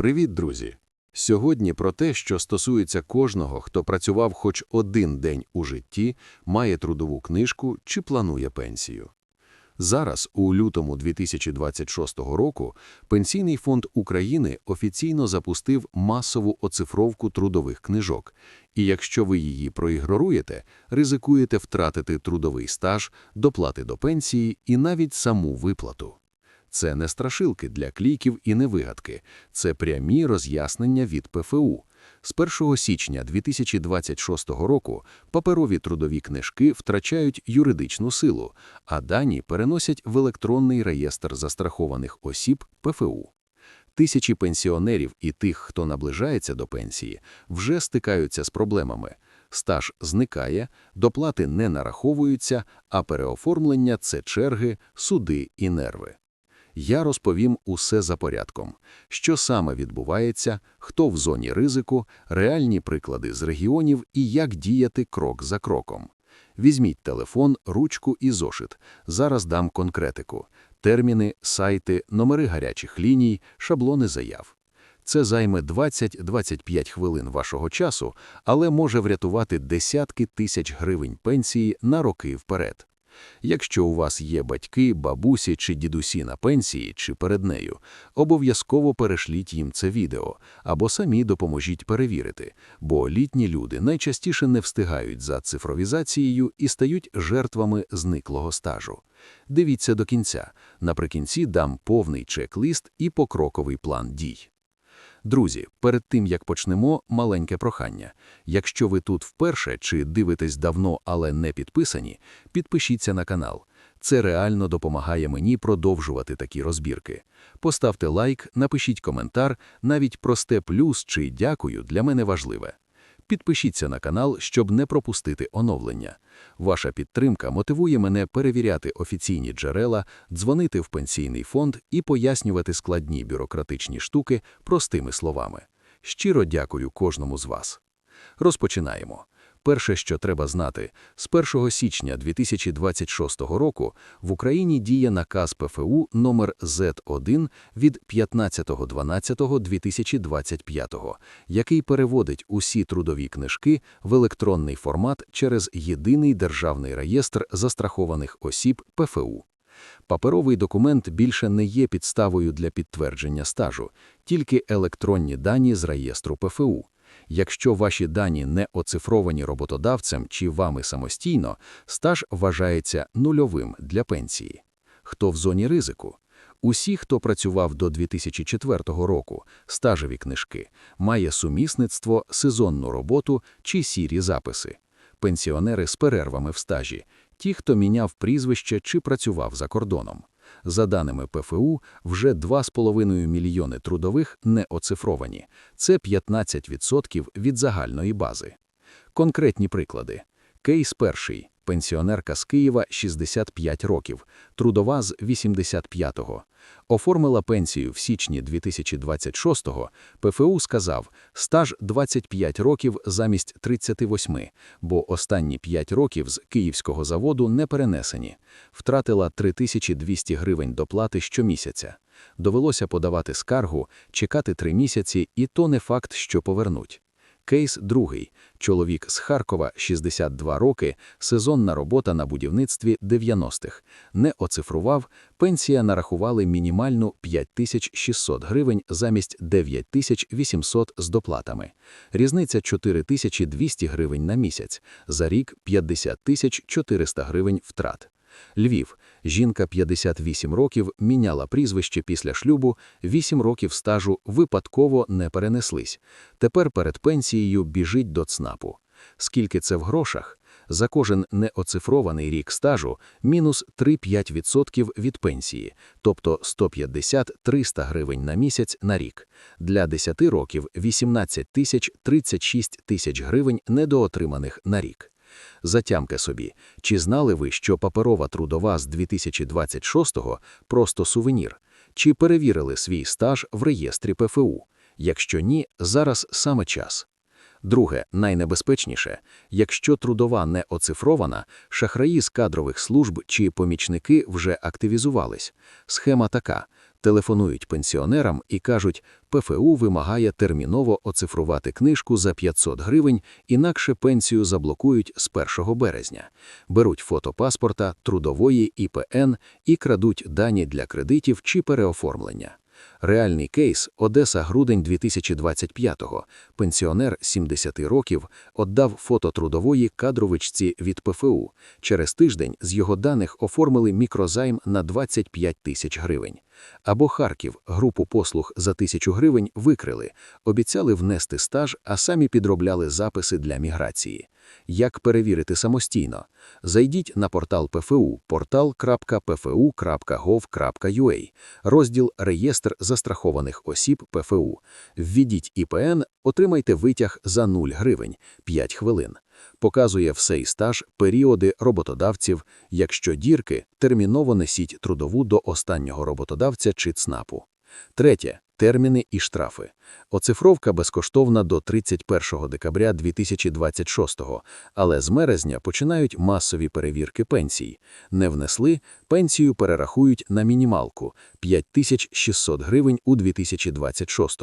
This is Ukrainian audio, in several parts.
Привіт, друзі! Сьогодні про те, що стосується кожного, хто працював хоч один день у житті, має трудову книжку чи планує пенсію. Зараз, у лютому 2026 року, Пенсійний фонд України офіційно запустив масову оцифровку трудових книжок, і якщо ви її проігноруєте, ризикуєте втратити трудовий стаж, доплати до пенсії і навіть саму виплату. Це не страшилки для кліків і не вигадки, це прямі роз'яснення від ПФУ. З 1 січня 2026 року паперові трудові книжки втрачають юридичну силу, а дані переносять в електронний реєстр застрахованих осіб ПФУ. Тисячі пенсіонерів і тих, хто наближається до пенсії, вже стикаються з проблемами. Стаж зникає, доплати не нараховуються, а переоформлення – це черги, суди і нерви. Я розповім усе за порядком, що саме відбувається, хто в зоні ризику, реальні приклади з регіонів і як діяти крок за кроком. Візьміть телефон, ручку і зошит. Зараз дам конкретику: терміни, сайти, номери гарячих ліній, шаблони заяв. Це займе 20-25 хвилин вашого часу, але може врятувати десятки тисяч гривень пенсії на роки вперед. Якщо у вас є батьки, бабусі чи дідусі на пенсії чи перед нею, обов'язково перешліть їм це відео або самі допоможіть перевірити, бо літні люди найчастіше не встигають за цифровізацією і стають жертвами зниклого стажу. Дивіться до кінця. Наприкінці дам повний чек-лист і покроковий план дій. Друзі, перед тим як почнемо, маленьке прохання. Якщо ви тут вперше чи дивитесь давно, але не підписані, підпишіться на канал. Це реально допомагає мені продовжувати такі розбірки. Поставте лайк, напишіть коментар, навіть просте плюс чи дякую для мене важливе. Підпишіться на канал, щоб не пропустити оновлення. Ваша підтримка мотивує мене перевіряти офіційні джерела, дзвонити в пенсійний фонд і пояснювати складні бюрократичні штуки простими словами. Щиро дякую кожному з вас. Розпочинаємо. Перше, що треба знати, з 1 січня 2026 року в Україні діє наказ ПФУ номер З1 від 15.12.2025, який переводить усі трудові книжки в електронний формат через єдиний державний реєстр застрахованих осіб ПФУ. Паперовий документ більше не є підставою для підтвердження стажу, тільки електронні дані з реєстру ПФУ. Якщо ваші дані не оцифровані роботодавцем чи вами самостійно, стаж вважається нульовим для пенсії. Хто в зоні ризику? Усі, хто працював до 2004 року, стажеві книжки, має сумісництво, сезонну роботу чи сірі записи. Пенсіонери з перервами в стажі, ті, хто міняв прізвище чи працював за кордоном. За даними ПФУ, вже 2,5 мільйони трудових не оцифровані. Це 15% від загальної бази. Конкретні приклади. Кейс перший. Пенсіонерка з Києва 65 років, трудова з 85-го. Оформила пенсію в січні 2026-го. ПФУ сказав, стаж 25 років замість 38, бо останні 5 років з київського заводу не перенесені. Втратила 3200 гривень доплати щомісяця. Довелося подавати скаргу, чекати 3 місяці, і то не факт, що повернуть. Кейс другий. Чоловік з Харкова, 62 роки, сезонна робота на будівництві 90-х. Не оцифрував, пенсія нарахували мінімальну 5600 гривень замість 9800 з доплатами. Різниця 4200 гривень на місяць, за рік 50400 гривень втрат. Львів. Жінка 58 років міняла прізвище після шлюбу, 8 років стажу випадково не перенеслись. Тепер перед пенсією біжить до ЦНАПу. Скільки це в грошах? За кожен неоцифрований рік стажу мінус 3-5% від пенсії, тобто 150-300 гривень на місяць на рік. Для 10 років 18 тисяч 36 тисяч гривень недоотриманих на рік. Затямте собі, чи знали ви, що паперова трудова з 2026-го просто сувенір? Чи перевірили свій стаж в реєстрі ПФУ? Якщо ні, зараз саме час. Друге, найнебезпечніше, якщо трудова не оцифрована, шахраї з кадрових служб чи помічники вже активізувались. Схема така: Телефонують пенсіонерам і кажуть, ПФУ вимагає терміново оцифрувати книжку за 500 гривень, інакше пенсію заблокують з 1 березня. Беруть фото паспорта, трудової ІПН і крадуть дані для кредитів чи переоформлення. Реальний кейс Одеса грудень 2025-го. Пенсіонер 70 років віддав фото трудової кадровичці від ПФУ. Через тиждень з його даних оформили мікрозайм на 25 тисяч гривень. Або Харків групу послуг за тисячу гривень викрили, обіцяли внести стаж, а самі підробляли записи для міграції. Як перевірити самостійно? Зайдіть на портал ПФУ portal.pfu.gov.ua, розділ Реєстр застрахованих осіб ПФУ. Введіть ІПН, отримайте витяг за 0 гривень 5 хвилин. Показує все і стаж, періоди роботодавців. Якщо дірки, терміново несіть трудову до останнього роботодавця чи ЦНАПу. Третє терміни і штрафи. Оцифровка безкоштовна до 31 декабря 2026, але з березня починають масові перевірки пенсій. Не внесли, пенсію перерахують на мінімалку 5600 гривень у 2026,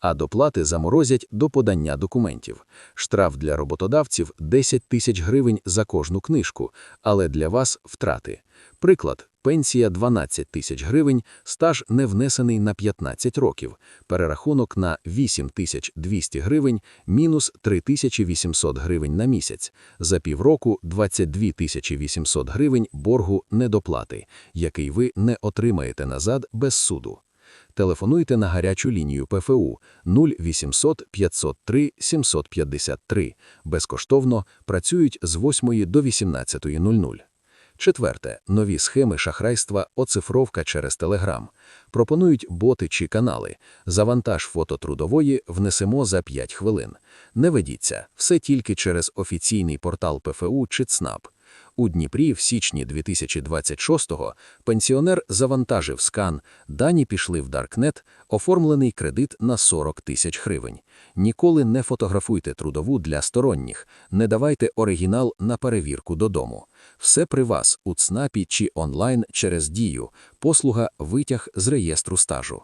а доплати заморозять до подання документів. Штраф для роботодавців 10 тисяч гривень за кожну книжку, але для вас втрати. Приклад, пенсія 12 тисяч гривень, стаж не внесений на 15 років, перерахунок на 8200 гривень, мінус 3800 гривень на місяць, за півроку 22 800 гривень боргу недоплати, який ви не отримаєте назад без суду. Телефонуйте на гарячу лінію ПФУ 0800 503 753. Безкоштовно працюють з 8 до 18.00. Четверте нові схеми шахрайства, оцифровка через Телеграм. Пропонують боти чи канали. Завантаж фото трудової внесемо за 5 хвилин. Не ведіться, все тільки через офіційний портал ПФУ чи ЦНАП. У Дніпрі в січні 2026-го пенсіонер завантажив скан, дані пішли в Даркнет, оформлений кредит на 40 тисяч гривень. Ніколи не фотографуйте трудову для сторонніх, не давайте оригінал на перевірку додому. Все при вас у ЦНАПі чи онлайн через дію, послуга витяг з реєстру стажу.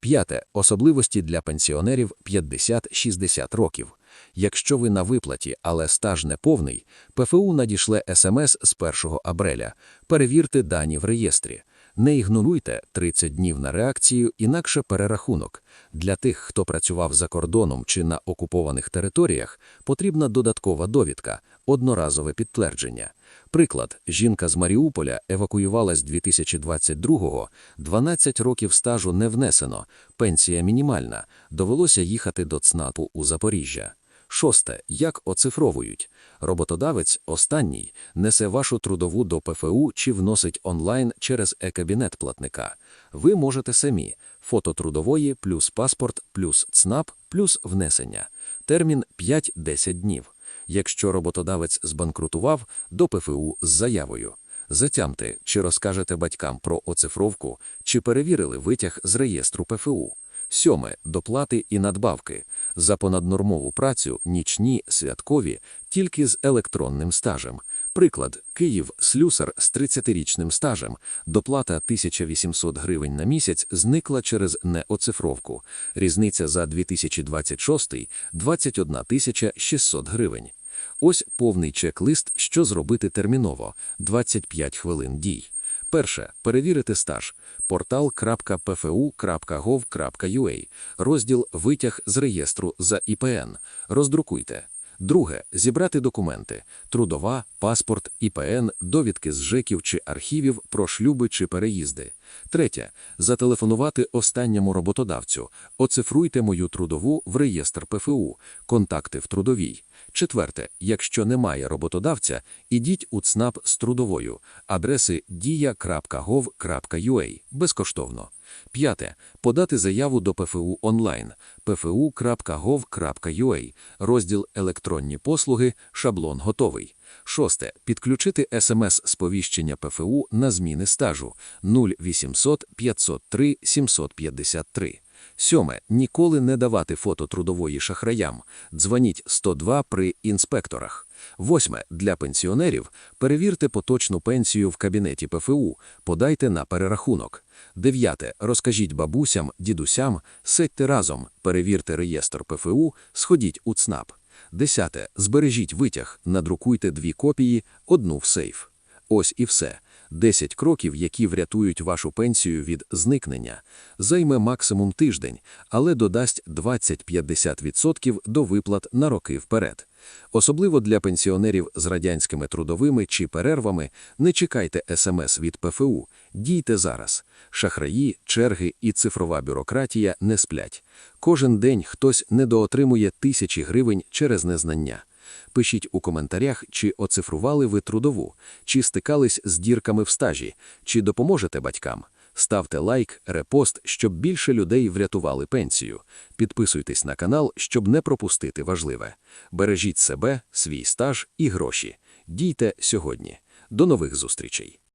П'яте особливості для пенсіонерів 50-60 років. Якщо ви на виплаті, але стаж не повний, ПФУ надішле СМС з 1 абреля. Перевірте дані в реєстрі. Не ігноруйте 30 днів на реакцію, інакше перерахунок. Для тих, хто працював за кордоном чи на окупованих територіях, потрібна додаткова довідка, одноразове підтвердження. Приклад, жінка з Маріуполя евакуювалась 2022-го, 12 років стажу не внесено, пенсія мінімальна, довелося їхати до ЦНАПу у Запоріжжя. Шосте. Як оцифровують. Роботодавець останній несе вашу трудову до ПФУ чи вносить онлайн через е-кабінет платника. Ви можете самі фото трудової плюс паспорт плюс ЦНАП плюс внесення. Термін 5-10 днів. Якщо роботодавець збанкрутував, до ПФУ з заявою. Затямте, чи розкажете батькам про оцифровку, чи перевірили витяг з реєстру ПФУ. Сьоме доплати і надбавки за понаднормову працю, нічні, святкові, тільки з електронним стажем. Приклад, Київ, слюсар з 30-річним стажем, доплата 1800 гривень на місяць зникла через неоцифровку. Різниця за 2026 – 21 600 гривень. Ось повний чек-лист, що зробити терміново 25 хвилин дій. Перше перевірити стаж portal.pfu.gov.ua, розділ Витяг з реєстру за ІПН. Роздрукуйте. Друге зібрати документи: трудова, паспорт, ІПН, довідки з ЖЕКів чи архівів про шлюби чи переїзди. Третє зателефонувати останньому роботодавцю. Оцифруйте мою трудову в реєстр ПФУ, контакти в трудовій. Четверте, якщо немає роботодавця, ідіть у ЦНАП з трудовою, адреси dia.gov.ua безкоштовно. П'яте. Подати заяву до ПФУ онлайн pfu.gov.ua, розділ Електронні послуги, шаблон готовий. Шосте. Підключити смс-сповіщення ПФУ на зміни стажу 0800 503 753. Сьоме. Ніколи не давати фото трудової шахраям. Дзвоніть 102 при інспекторах. Восьме. Для пенсіонерів перевірте поточну пенсію в кабінеті ПФУ, подайте на перерахунок. Дев'яте. Розкажіть бабусям, дідусям, сидьте разом, перевірте реєстр ПФУ, сходіть у ЦНАП. Десяте. Збережіть витяг, надрукуйте дві копії, одну в сейф. Ось і все. 10 кроків, які врятують вашу пенсію від зникнення. Займе максимум тиждень, але додасть 20-50% до виплат на роки вперед. Особливо для пенсіонерів з радянськими трудовими чи перервами не чекайте СМС від ПФУ, дійте зараз. Шахраї, черги і цифрова бюрократія не сплять. Кожен день хтось недоотримує тисячі гривень через незнання. Пишіть у коментарях, чи оцифрували ви трудову, чи стикались з дірками в стажі, чи допоможете батькам. Ставте лайк, репост, щоб більше людей врятували пенсію. Підписуйтесь на канал, щоб не пропустити важливе. Бережіть себе, свій стаж і гроші. Дійте сьогодні. До нових зустрічей!